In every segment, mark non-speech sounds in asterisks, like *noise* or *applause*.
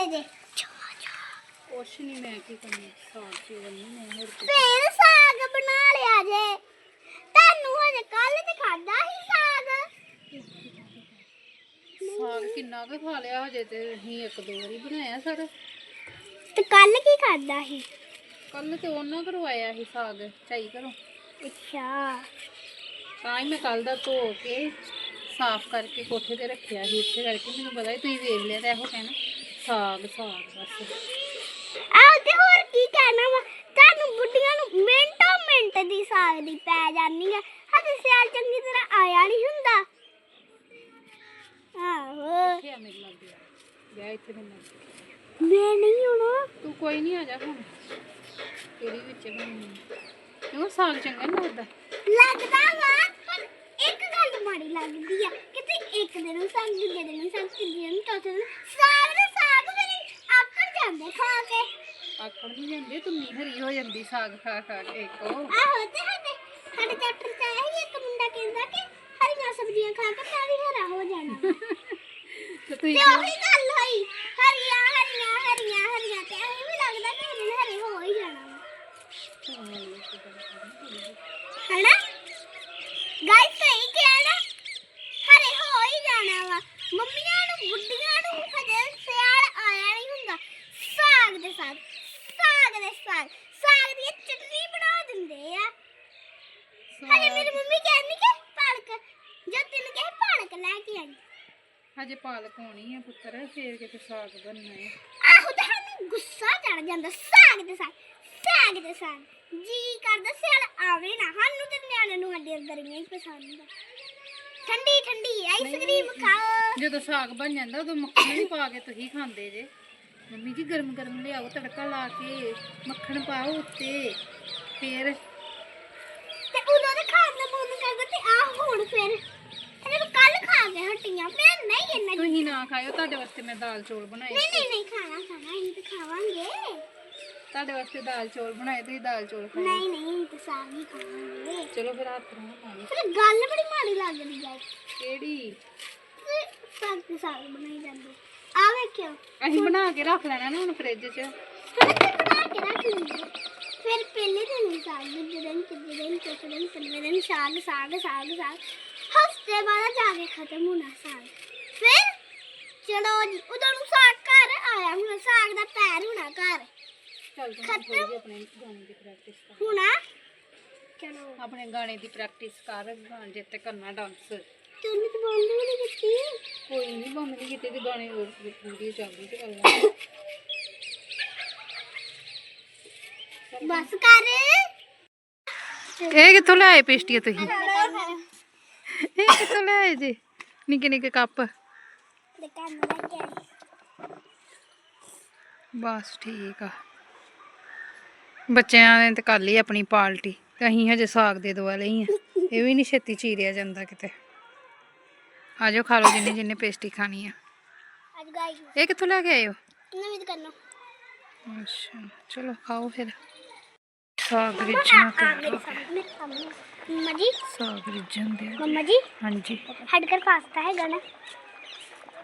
ਕਰਦੇ ਜੇ ਕੁਛ ਨਹੀਂ ਮੈਂ ਕੀ ਕਰਨਾ? ਸਾਗ ਚੋਲ ਨਹੀਂ ਮੈਂ ਹੋਰ ਕੁਛ। ਫੇਰ ਸਾਗ ਬਣਾ ਲਿਆ ਜੇ। ਤੁਹਾਨੂੰ ਹਜੇ ਕੱਲ ਤੇ ਖਾਦਾ ਸੀ ਸਾਗ? ਸਾਗ ਕਿੰਨਾ ਕੁ ਖਾ ਲਿਆ ਹਜੇ ਤੇ ਅਸੀਂ ਇੱਕ ਦੋ ਵਾਰੀ ਬਣਾਇਆ ਸਰ ਤੇ ਕੱਲ ਕੀ ਖਾਦਾ ਸੀ? ਕੱਲ ਤੇ ਉਹਨਾਂ ਕਰਵਾਇਆ ਸੀ ਸਾਗ ਝਾਈ ਕਰੋ ਅੱਛਾ। ਤਾਂ ਹੀ ਮੈਂ ਕੱਲ ਦਾ ਧੋ ਕੇ ਸਾਫ਼ ਕਰਕੇ ਕੋਠੇ ਤੇ ਰੱਖਿਆ ਸੀ। ਇੱਥੇ ਕਰਕੇ ਮੈਨੂੰ ਪਤਾ ਸੀ ਤੁਸੀਂ ਵੇਖ ਲਿਆ ਤਾਂ ਇਹੋ ਕਹਿਣਾ। ਸਾਗ ਸਾਗ ਬਸ। ਆਹ ਤੇ ਹੋਰ ਕੀ ਕਹਿਣਾ ਵਾ? ਤੁਹਾਨੂੰ ਬੁੱਢੀਆਂ ਨੂੰ ਮਿੰਟੋ ਮਿੰਟ ਦੀ ਸਾਗ ਦੀ ਪੈ ਜਾਨੀ ਆ। ਹਜੇ ਸਿਆਲ ਚੰਗੀ ਤਰ੍ਹਾਂ ਆਇਆ ਨਹੀਂ ਹੁੰਦਾ। ਆਹੋ। ਇੱਥੇ ਆ ਮੇਰੇ ਲੱਗ ਗਿਆ ਇੱਥੇ ਮੈਨੂੰ ਲੱਗ ਗਿਆ। ਮੈਂ ਨਹੀਂ ਹੋਣਾ ਤੂੰ ਕੋਈ ਨਹੀਂ ਆ ਜਾ ਹੁਣ। ਤੇਰੀ ਵਿੱਚ ਬਣਨੀ ਕਿਉਂ ਸਾਗ ਚੰਗਾ ਨਹੀਂ ਲੱਗਦਾ? ਲੱਗਦਾ ਵਾ ਪਰ ਇੱਕ ਗੱਲ ਮਾੜੀ ਲੱਗਦੀ ਆ। ਕਿਤੇ ਇੱਕ ਦਿਨ ਨੂੰ ਸਾਗ ਦੂਜੇ ਦਿਨ ਨੂੰ ਸਾਗ ਤੀਜੇ ਦਿਨ ਨੂੰ ਚੌਥੇ ਦਿਨ ਸਾਗ ਦੇ ਸਾਗ ਫਿਰ ਆਕੜ ਜਾਂਦੇ ਖਾ ਕੇ ਆਖਣ ਨਹੀਂ ਜਾਂਦੇ ਤੂੰ ਹਰੀ ਹੋ ਜਾਂਦੀ ਸਾਗ ਖਾ ਖਾ ਕੇ ਕੋ ਆਹੋ ਤੇ ਸਾਡੇ ਸਾਡੇ ਚੈਪਟਰ ਚ ਆਇਆ ਸੀ ਇੱਕ ਮੁੰਡਾ ਕਹਿੰਦਾ ਕਿ ਹਰੀਆਂ ਸਬਜ਼ੀਆਂ ਖਾ ਕੇ ਮੈਂ ਵੀ ਹਰਾ ਹੋ ਜਾਣਾ। *laughs* ਤੇ ਤੁਸੀਂ ਤੇ ਉਹੀ ਗੱਲ ਹੋਈ ਹਰੀਆਂ ਹਰੀਆਂ ਹਰੀਆਂ ਹਰੀਆਂ ਤੇ ਐਵੇਂ ਵੀ ਲੱਗਦਾ ਕਿ ਹੁਣ ਹਰੇ ਹੋ ਹੀ ਜਾਣਾ ਵਾ। ਹੈਨਾ ਗਾਇਸ ਸਹੀ ਕਿਹਾ ਨਾ ਹਰੇ ਹੋ ਹੀ ਜਾਣਾ ਵਾ ਮੰਮੀਆਂ ਨੂੰ ਬੁੱਢੀਆਂ ਨੂੰ ਹਜੇ ਸਿਆਲ ਆਇਆ ਨਹੀਂ ਹੁੰਦਾ ਸਾਗ ਦੇ ਸਾਗ ਸਾਗ ਦੇ ਸਾਗ ਸਾਗ ਦੀ ਚਟਨੀ ਬਣਾ ਦਿੰਦੇ ਆ ਹਜੇ ਮੇਰੀ ਮੰਮੀ ਕਹਿੰਦੀ ਕਿ ਪਾਲਕ ਜਦ ਤੈਨੂੰ ਕਹੇ ਪਾਲਕ ਲੈ ਕੇ ਆਈ ਹਜੇ ਪਾਲਕ ਹੋਣੀ ਆ ਪੁੱਤਰ ਫੇਰ ਕਿਤੇ ਸਾਗ ਬਣਨਾ ਹੈ ਆਹੋ ਤੇ ਸਾਨੂੰ ਗੁੱਸਾ ਚੜ ਜਾਂਦਾ ਸਾਗ ਦੇ ਸਾਗ ਸਾਗ ਦੇ ਸਾਗ। ਜੀ ਕਰਦਾ ਸਿਆਲ ਆਵੇ ਨਾ ਸਾਨੂੰ ਤੇ ਨਿਆਣੇ ਨੂੰ ਸਾਡੇ ਗਰਮੀਆਂ ਹੀ ਪਸੰਦ ਆ। ਠੰਡੀ ਠੰਡੀ ਆਈਸਕ੍ਰੀਮ ਖਾਓ। ਜਦੋਂ ਸਾਗ ਬਣ ਜਾਂਦਾ ਉਦੋਂ ਮੱਖਣ ਵੀ ਪਾ ਕੇ ਤੁਸੀਂ ਖਾਂਦੇ ਜੇ। ਮੰਮੀ ਜੀ ਗਰਮ ਗਰਮ ਲਿਆਓ ਤੜਕਾ ਲਾ ਕੇ ਮੱਖਣ ਪਾਓ ਉੱਤੇ ਫੇਰ। ਤੇ ਉਦੋਂ ਦੇ ਖਾਣ ਦਾ ਮਨ ਕਰਦਾ ਤੇ ਆਹ ਹੁਣ ਫਿਰ ਇਹਨੇ ਕੱਲ ਖਾ ਕੇ ਹਟੀਆਂ ਮੈਂ ਨਹੀਂ ਇੰਨਾ ਤੁਸੀਂ ਨਾ ਖਾਇਓ ਤੁਹਾਡੇ ਵਾਸਤੇ ਮੈਂ ਦਾਲ ਚੌਲ ਬਣਾਏ ਨਹੀਂ ਨਹੀਂ ਨਹੀਂ ਖਾਣਾ ਖਾਣਾ ਅਸੀਂ ਤਾਂ ਖਾਵਾਂਗੇ ਤੁਹਾਡੇ ਵਾਸਤੇ ਦਾਲ ਚੌਲ ਬਣਾਏ ਤੁਸੀਂ ਦਾਲ ਚੌਲ ਖਾਓ ਨਹੀਂ ਨਹੀਂ ਅਸੀਂ ਤਾਂ ਸਾਗ ਹੀ ਖਾਵਾਂਗੇ ਚਲੋ ਫਿਰ ਹੱਥ ਨਾਲ ਪਾਣੀ ਫਿਰ ਗੱਲ ਬੜੀ ਮਾੜੀ ਲੱਗਦੀ ਹੈ ਕਿਹੜੀ ਤੇ ਸਾਗ ਦੇ ਸਾਗ ਬਣਾਈ ਜਾਂਦੇ ਆ ਵੇਖਿਓ ਅਸੀਂ ਬਣਾ ਕੇ ਰੱਖ ਲੈਣਾ ਨਾ ਹੁਣ ਫ੍ਰਿਜ 'ਚ ਫਿਰ ਤੇ ਬਣਾ ਕੇ ਰੱਖ ਲੈਂਦੇ ਫਿਰ ਪਹਿਲੇ ਦਿਨ ਵੀ ਸਾਗ ਦੂਜੇ ਦਿਨ ਤੀਜੇ ਦਿਨ ਚੌਥੇ ਦਿਨ ਪੰਜਵੇਂ ਦਿਨ ਸਾਗ ਸਾਗ ਸਾਗ ਸਾਗ ਹਫ਼ਤੇ ਬਾਅਦ ਜਾ ਕੇ ਖਤਮ ਹੋਣਾ ਸਾਗ ਫਿਰ ਚਲੋ ਜੀ ਉਦੋਂ ਨੂੰ ਸਾਗ ਘਰ ਆਇਆ ਹੁਣ ਸਾਗ ਦਾ ਪੈਰ ਹੋਣਾ ਘਰ। ਚੱਲ ਤੂੰ ਥੋੜੀ ਜਿਹੀ ਆਪਣੇ ਗਾਣੇ ਦੀ ਪ੍ਰੈਕਟਿਸ ਕਰ। ਹੋਣਾ? ਚਲੋ। ਆਪਣੇ ਗਾਣੇ ਦੀ ਪ੍ਰੈਕਟਿਸ ਕਰ ਗਾਣੇ ਜਿੱਤੇ ਕਰਨਾ ਡਾਂਸ ਤੂੰ ਤਾਂ ਬੰਦ ਵੀ ਨਹੀਂ ਕੀਤੀ? ਕੋਈ ਨਹੀਂ ਬੰਦ ਨਹੀਂ ਕੀਤੇ ਤੇ ਗਾਣੇ ਵੀਡੀਓ ਚੱਲਦੀ ਤੇ ਕਰ ਲਾਂਗੇ ਬਸ ਕਰ। ਇਹ ਕਿੱਥੋਂ ਲਿਆਏ ਪੇਸਟੀਆਂ ਤੁਸੀਂ? ਇਹ ਕਿੱਥੋਂ ਲਿਆਏ ਜੀ? ਨਿੱਕੇ ਨਿੱਕੇ ਕੱਪ। ਲੈ ਕੇ ਬਸ ਠੀਕ ਆ। ਬੱਚਿਆਂ ਨੇ ਤੇ ਕਰ ਲਈ ਆਪਣੀ ਪਾਰਟੀ ਤੇ ਅਸੀਂ ਹਜੇ ਸਾਗ ਦੇ ਦਵਾ ਲਈ ਆ। ਇਹ ਵੀ ਨਹੀਂ ਛੇਤੀ ਚੀਰਿਆ ਜਾਂਦਾ ਕਿਤੇ। ਆ ਜਾਓ ਖਾ ਲਓ ਜਿੰਨੇ ਜਿੰਨੇ ਪੇਸਟੀ ਖਾਣੀ ਆ। ਅੱਜ ਗਾਈ ਇਹ ਕਿੱਥੋਂ ਲੈ ਕੇ ਆਏ ਹੋ? ਨਵੀਂ ਕਰਨਾ ਅੱਛਾ ਚਲੋ ਖਾਓ ਫਿਰ। ਸਾਗ ਸਾਹਮਣੇ ਸਾਹਮਣੇ। ਮੰਮਾ ਜੀ। ਸਾਗ ਰਿੱਝਣ ਦੇ ਮੰਮਾ ਜੀ। ਹਾਂਜੀ। ਸਾਡੇ ਘਰ ਪਾਸਤਾ ਹੈਗਾ ਨਾ।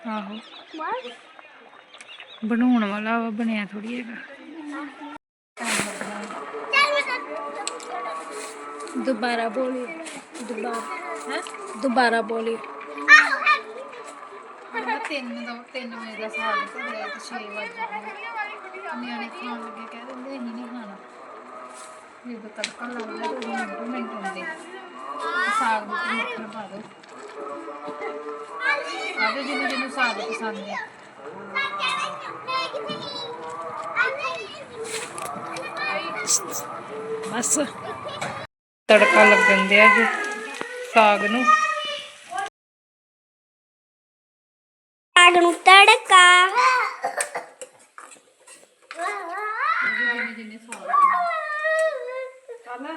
ਆਹੋ। ਬਸ। ਬਣਾਉਣ ਵਾਲਾ ਵਾ ਬਣਿਆ ਥੋੜੀ ਹੈਗਾ। ਦੁਬਾਰਾ ਬੋਲੀ ਦੁਬਾਰਾ। ਹੈ? ਦੁਬਾਰਾ ਬੋਲੀ ਮੈਂ ਤਿੰਨ ਦਾ ਤਿੰਨ ਵਜੇ ਦਾ ਸਾਗ ਧਰਿਆ ਤੇ 6 ਵਜੇ ਨਿਆਣੇ ਖਾਣ ਲੱਗੇ ਕਹਿ ਦਿੰਦੇ ਅਸੀਂ ਨਹੀਂ ਖਾਣਾ। ਜਦੋਂ ਤੜਕਾ ਲੱਗਦਾ ਤੇ ਉਹ ਮਿੰਟੋ ਮਿੰਟ ਹੁੰਦੇ। ਤੇ ਸਾਗ ਉੱਤੇ ਮੱਖਣ ਪਾ ਦੋ ਆਦੇ ਜਿਹਨੂੰ ਜਿਹਨੂੰ ਸਾਗ ਪਸੰਦ ਹੈ। ਬਸ। ਤੜਕਾ ਲੱਗਣ ਦਿਆ ਜੀ ਸਾਗ ਨੂੰ। ਸਾਗ ਨੂੰ ਤੜਕਾ। ਜਿੰਨੇ ਜਿੰਨੇ ਸਾਗ ਖਾਣਾ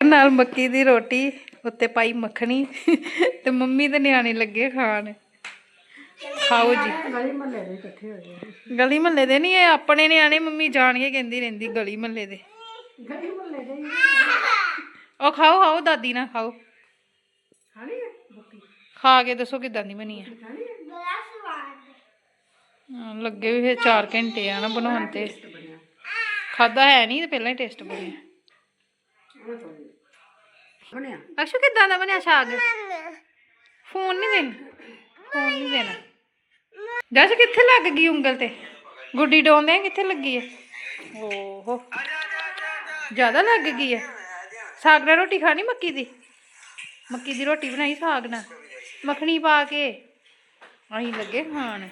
ਨਾਲ ਮੱਕੀ ਦੀ ਰੋਟੀ, ਉੱਤੇ ਪਾਈ ਮੱਖਣੀ ਤੇ ਮੰਮੀ ਤੇ ਨਿਆਣੇ ਲੱਗੇ ਖਾਣ। ਖਾਓ ਜੀ। ਗਲੀ ਮਹੱਲੇ ਦੇ ਇਕੱਠੇ ਹੋ ਗਏ ਗਲੀ ਮਹੱਲੇ ਦੇ ਨਹੀਂ ਇਹ ਆਪਣੇ ਨਿਆਣੇ, ਮੰਮੀ ਜਾਣ ਕੇ ਕਹਿੰਦੀ ਰਹਿੰਦੀ ਗਲੀ ਮਹੱਲੇ ਦੇ। ਗਲੀ ਮਹੱਲੇ ਦੇ ਉਹ ਖਾਓ ਖਾਓ, ਦਾਦੀ ਨਾਲ ਖਾਓ। ਖਾਣੀ ਖਾ ਕੇ ਦੱਸੋ ਕਿਦਾਂ ਦੀ ਬਣੀ ਆ। ਲੱਗੇ ਵੀ ਫਿਰ 4 ਘੰਟੇ ਆ ਨਾ ਬਣਾਉਣ ਤੇ। ਬਣਿਆ ਖਾਦਾ ਹੈ ਨਹੀਂ ਤੇ ਪਹਿਲਾਂ ਹੀ ਟੇਸਟ ਬਣਿਆ। ਬਣਿਆ? ਅਕਸ਼ੂ, ਕਿਦਾਂ ਦਾ ਬਣਿਆ ਸਾਗ? ਫੋਨ ਨਹੀਂ ਦੇਣਾ। ਫੋਨ ਨਹੀਂ ਦੇਣਾ। ਜੱਸ, ਕਿੱਥੇ ਲੱਗ ਗਈ ਉਂਗਲ ਤੇ? ਗੁੱਡੀ ਡੋਂਦੇ ਕਿੱਥੇ ਲੱਗੀ ਹੈ ਓਹੋ। ਜ਼ਿਆਦਾ ਲੱਗ ਗਈ ਹੈ ਸਾਗ ਨਾਲ ਰੋਟੀ ਖਾਣੀ ਮੱਕੀ ਦੀ? ਮੱਕੀ ਦੀ ਰੋਟੀ ਬਣਾਈ ਸਾਗ ਨਾਲ? ਮੱਖਣੀ ਪਾ ਕੇ? ਅਸੀਂ ਲੱਗੇ ਖਾਣ।